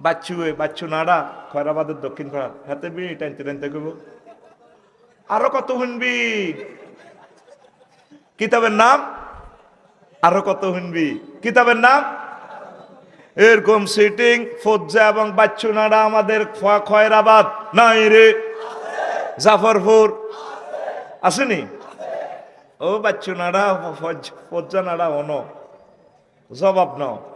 বাচ্চু বাচ্চু নাড়া খয়রাবাদের দক্ষিণ পাড়া হাতে বি টানতে টানতে কইব। আরও কত শুনবি কিতাবের নাম? আরও কত শুনবি কিতাবের নাম? এরকম সিটিং ফজ্জা এবং বাচ্চু নাড়া আমাদের খয়রাবাদ। নাই রে। জাফরপুর। আসেনি ও বাচ্চু নাড়া ফজ- ফজ্জা নাড়া অন। জবাব নাও।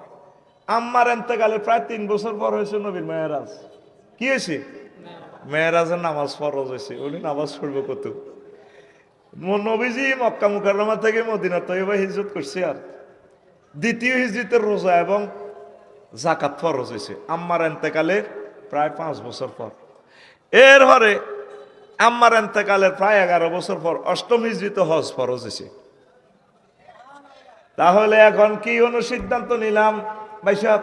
আম্মার এন্তেকালে প্রায় তিন বছর পর হয়েছে নবীর মেয়েরাজ। কি হয়েছে? মেয়েরাজের নামাজ ফরজ হয়েছে। উনি নামাজ পড়ব কত? নবীজি মক্কা মুকাররমা থেকে মদিনা তৈবা হিজরত করছে আর। দ্বিতীয় হিজরতের রোজা এবং জাকাত ফরজ হয়েছে। আম্মার এন্তেকালের প্রায় পাঁচ বছর পর। এর পরে আম্মার এন্তেকালের প্রায় এগারো বছর পর অষ্টম হিজরিত হজ ফরজ হয়েছে। তাহলে এখন কি অনুসিদ্ধান্ত নিলাম? সাহেব,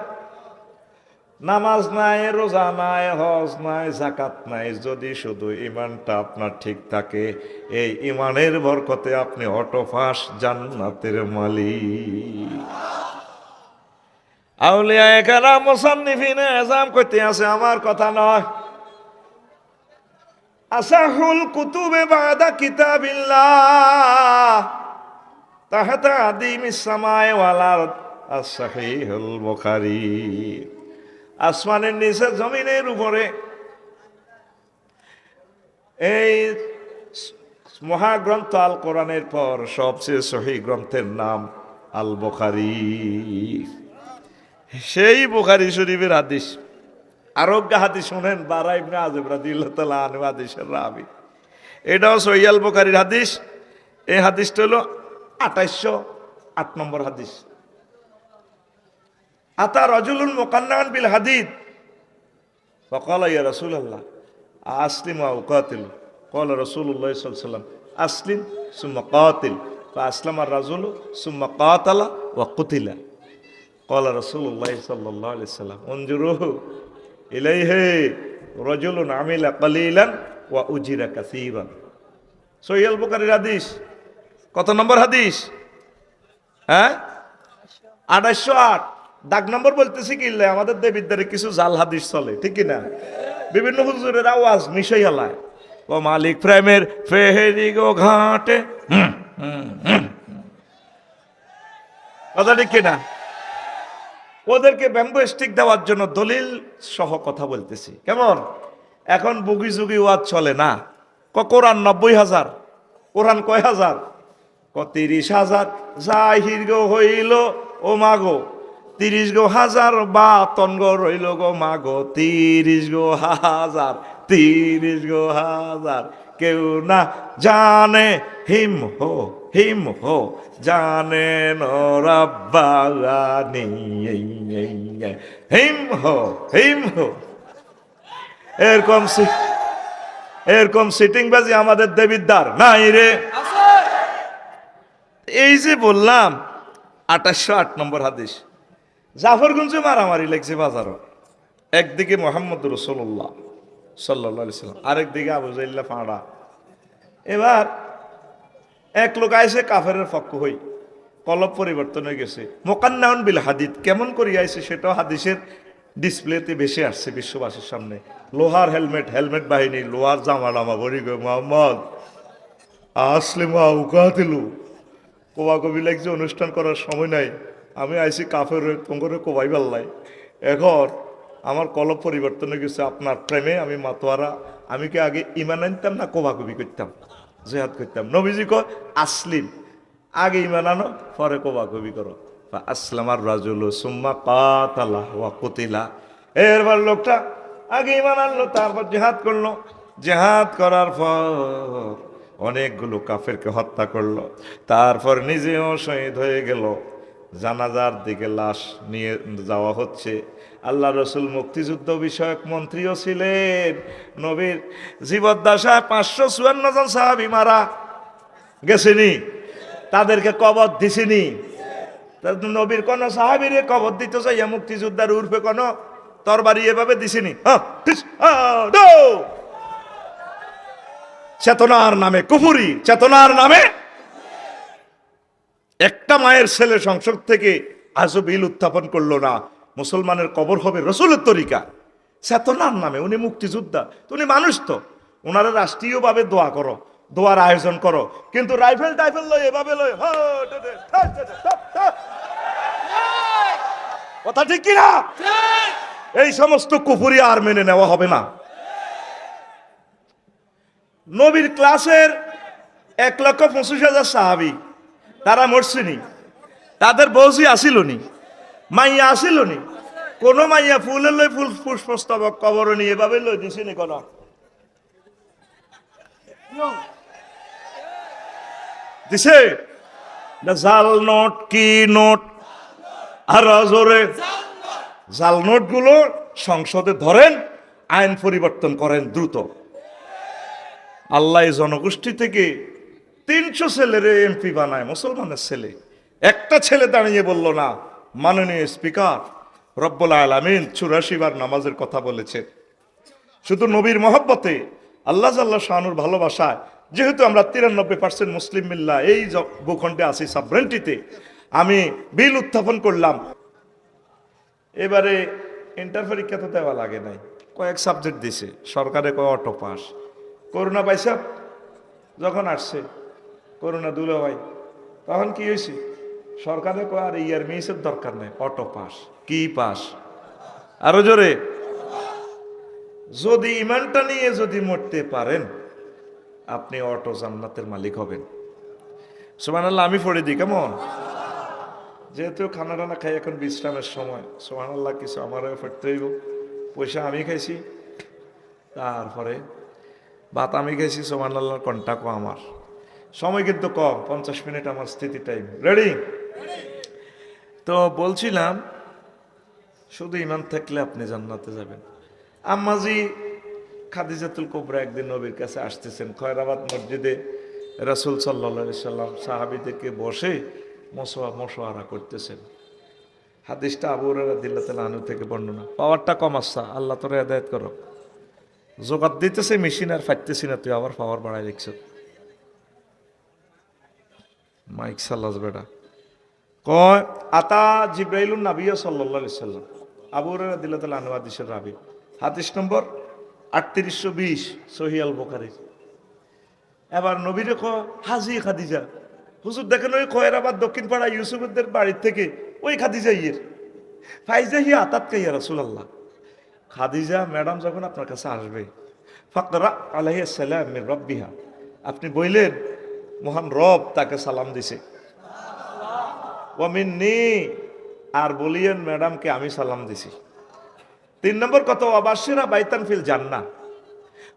নামাজ নাই, রোজা নাই, হজ নাই জাকাত নাই, যদি শুধু ইমানটা আপনার ঠিক থাকে, এই ইমানের বরকতে আপনি অটোফাস জান্নাতের মালিক। আউলিয়া একারা মোসান্নিফিনে, এজাম করতে আছে, আমার কথা নয়। আসাহুল কুতুবে বাদা কিতাবিল্লাহ তাহাতা আদিম ইসামায় ওয়ালার আসমানের নিচে, জমিনের উপরে। এই মহাগ্রন্থ আল কোরআনের পর সবচেয়ে সহি গ্রন্থের নাম আল বুখারী সেই বুখারী শরীফের হাদিস আরোগ্য হাদিস শোনেন বারা ইবনে আজব রাদিয়াল্লাহু তাআলা আনহু হাদিসের রাবি। এটাও সহি আল বুখারীর হাদিস। এই হাদিসটা হলো আঠাইশশো আট নম্বর হাদিস। আতা রজুলুন মোকান্নান বিল হাদিদ। ফকাল ইয়া রসুল আল্লাহ আসলিম আউকাতিল কল রসুল্লাহ সাল্লাম আসলিম সুম্মা কাতিল আসলাম আর রাজুল সুম্মা কাতালা ওয়া কুতিলা। কল রসুল্লাহ সাল্লাহ সাল্লাম অঞ্জুরুহ ইলাইহে রজুলুন আমিলা কলিলান ওয়া উজিরা কাসিবান। সৈয়াল বুকারির হাদিস, কত নম্বর হাদিস? হ্যাঁ? আঠাশশো আট। দাগ নম্বর বলতেছি কি আমাদের দেবিদ্বারে কিছু জাল হাদিস চলে, ঠিক না বিভিন্ন হুজুরের আওয়াজ মিশাই হালায়। ও মালিক প্রেমের ফেহেরি গো ঘাটে। কথা ঠিক কিনা? ওদেরকে ব্যাম্বো স্টিক দেওয়ার জন্য দলিল সহ কথা বলতেছি, কেমন? এখন বুগি জুগি ওয়াজ চলে না। ক কোরআন নব্বই হাজার, কোরআন কয় হাজার? ক তিরিশ হাজার। জাহির গো হইল, ও মাগো তিরিশ গো হাজার বাতন গো রইল গো মাগো তিরিশ গো হাজার তিরিশ গো হাজার। কেউ না জানে হিম হো হিম হো জানে নরাবাগানি হিম হো হিম হো। এরকম এরকম সিটিং বাজি আমাদের দেবিদ্দার নাই রে। এই যে বললাম আঠাশশো আট নম্বর হাদিস। জাফরগঞ্জে মারামারি লাগছে বাজারও একদিকে মোহাম্মদ রসোল্লাহ সাল্লাহ সাল্লাম, আরেকদিকে আবু জাইল্লা পাড়া এবার এক লোক আইসে কাফের পক্ষ হই, কলব পরিবর্তন হয়ে গেছে। মোকান্নাউন বিল হাদিদ, কেমন করি আইছে সেটাও হাদিসের ডিসপ্লেতে বেশি আসছে বিশ্ববাসীর সামনে। লোহার হেলমেট হেলমেট বাহিনী, লোহার জামা ডামা ভরি গো মোহাম্মদ। আসলে মা উকাতিলু কোবা কবি লাগছে, অনুষ্ঠান করার সময় নাই। আমি আইসি কাফের তোমার কোবাই পাল্লাই এখন আমার কলব পরিবর্তন হয়ে গেছে আপনার প্রেমে আমি মাতোয়ারা। আমি কি আগে ইমান আনতাম না কোবা কবি করতাম? জেহাদ করতাম। নবীজি কয়, আসলিম। আগে ইমান আনো, পরে কোবা কবি করো আসলামার রাজুল সুম্মা কাতালা ওয়া কুতিলা। এরবার লোকটা আগে ইমান আনলো, তারপর জেহাদ করল। জেহাদ করার পর অনেকগুলো কাফেরকে হত্যা করল। তারপর নিজেও শহীদ হয়ে গেল। জানাজার দিকে লাশ নিয়ে যাওয়া হচ্ছে। আল্লাহ রসুল মুক্তিযুদ্ধ বিষয়ক মন্ত্রীও ছিলেন। নবীর জীবদ্দশায় পাঁচশো চুয়ান্ন জন সাহাবি মারা গেছেনি। তাদেরকে কবর দিছিনি। নবীর কোন সাহাবিরে কবর দিতে চাইয়া মুক্তিযোদ্ধার উর্ফে কোন তরবারি এভাবে দিছিনি। হ্যাঁ, হ্যাঁ। চেতনার নামে কুফুরি চেতনার নামে একটা মায়ের ছেলে সংসদ থেকে আজও বিল উত্থাপন করল না। মুসলমানের কবর হবে রসুলের তরিকা। চেতনার নামে, উনি মুক্তিযোদ্ধা উনি মানুষ তো। ওনারা রাষ্ট্রীয়ভাবে দোয়া করো, দোয়ার আয়োজন করো। কিন্তু রাইফেল টাইফেল লয়, এভাবে লয়। কথা ঠিক কিনা? এই সমস্ত কুপুরি আর মেনে নেওয়া হবে না। নবীর ক্লাসের এক লক্ষ পঁচিশ হাজার সাহাবি তারা মরছিনি। তাদের বৌজি আসিল নি মাইয়া আসিল নি কোন মাইয়া ফুলের লই ফুল পুষ্পস্তবক কবর নি এভাবে লই দিছি নি কোন। দিছে? জাল নোট, কি নোট? আর জোরে। জাল নোটগুলো সংসদে ধরেন, আইন পরিবর্তন করেন দ্রুত। আল্লাহ জনগোষ্ঠী থেকে তিনশো ছেলের এমপি বানায়, মুসলমানের ছেলে। একটা ছেলে দাঁড়িয়ে বলল, না, মাননীয় স্পিকার, রব্বুল আলামিন চুরাশি বার নামাজের কথা বলেছে। শুধু নবীর মহব্বতে, আল্লাহ জাল্লাহ শাহানুর ভালোবাসায়, যেহেতু আমরা তিরানব্বই পার্সেন্ট মুসলিম মিল্লা, এই ভূখণ্ডে আছি সাবরেন্টিতে আমি বিল উত্থাপন করলাম। এবারে ইন্টার পরীক্ষা তো দেওয়া লাগে নাই। কয়েক সাবজেক্ট দিছে, সরকারে কয় অটো পাস করোনা পাইসা যখন আসছে। করোনা দুলো ভাই তখন কি হয়েছে? সরকারে কয়, আর, ইয়ার মিসের দরকার নেই, অটো পাস। কি পাস? আরও জোরে। যদি ইমানটা নিয়ে যদি মরতে পারেন, আপনি অটো জান্নাতের মালিক হবেন। সোমান আল্লাহ আমি পড়ে দিই, কেমন? যেহেতু খানা টানা খাই এখন বিশ্রামের সময় সোমান আল্লাহ কিছু আমারও ফেরতে হইব। পয়সা আমি খাইছি, তারপরে ভাত আমি খাইছি সোমান আল্লাহর কন্টাক্টও আমার। সময় কিন্তু কম, পঞ্চাশ মিনিট আমার স্থিতি টাইম রেডি তো বলছিলাম, শুধু ইমান থাকলে আপনি জান্নাতে যাবেন। আম্মাজি খাদিজাতুল কোবরা একদিন নবীর কাছে আসতেছেন, খয়রাবাদ মসজিদে রাসুল সাল্লা সাল্লাম সাহাবিদেরকে বসে মশোয়া মশোয়ারা করতেছেন। হাদিসটা আবু দিল্লা তালা আনু থেকে বর্ণনা। পাওয়ারটা কম আসা আল্লাহ তোরা হেদায়ত করো জোগাড় দিতেছে, মেশিন আর ফাটতেছি না, তুই আবার পাওয়ার বাড়াই দেখছ মাইক সাল্লাস বেটা। কয়, আতা জিব্রাইলুন নাবিয়া সাল্লাহ সাল্লাম। আবু দিল্লা তালা আনু হাদিসের রাবি। হাদিস নম্বর আটত্রিশশো বিশ সহিয়াল বোকারির এবার নবীরে ক হাজি খাদিজা। হুজুর দেখেন ওই খয়েরাবাদ দক্ষিণ পাড়া ইউসুফদের বাড়ির থেকে ওই খাদিজা ইয়ের। ফাইজা হিয়া আতাত কাইয়া রাসুলাল্লাহ। খাদিজা, ম্যাডাম যখন আপনার কাছে আসবে, ফাকরা আলাইহিস সালাম রব্বিহা। আপনি বললেন মহান রব তাকে সালাম দিছে। ওয়ামিন্নি আর বলিয়েন ম্যাডামকে আমি সালাম দিছি। তিন নম্বর কত অবাসীরা বাইতান ফিল জান্না।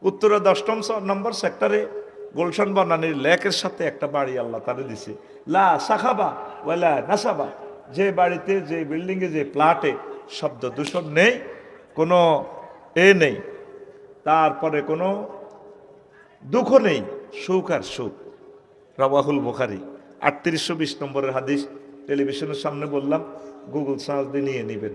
উত্তরে দশম নম্বর সেক্টরে গুলশান বনানির লেকের সাথে একটা বাড়ি আল্লাহ তারে দিছে। লা সাখাবা ওয়ালা নাসাবা। যে বাড়িতে, যে বিল্ডিংয়ে, যে প্লাটে শব্দ দূষণ নেই, কোনো এ নেই, তারপরে কোনো দুঃখ নেই, সুখ আর সুখ। রবাহুল বুখারি। আটত্রিশশো বিশ নম্বরের হাদিস টেলিভিশনের সামনে বললাম গুগল সার্চ দিয়ে নিয়ে নেবেন।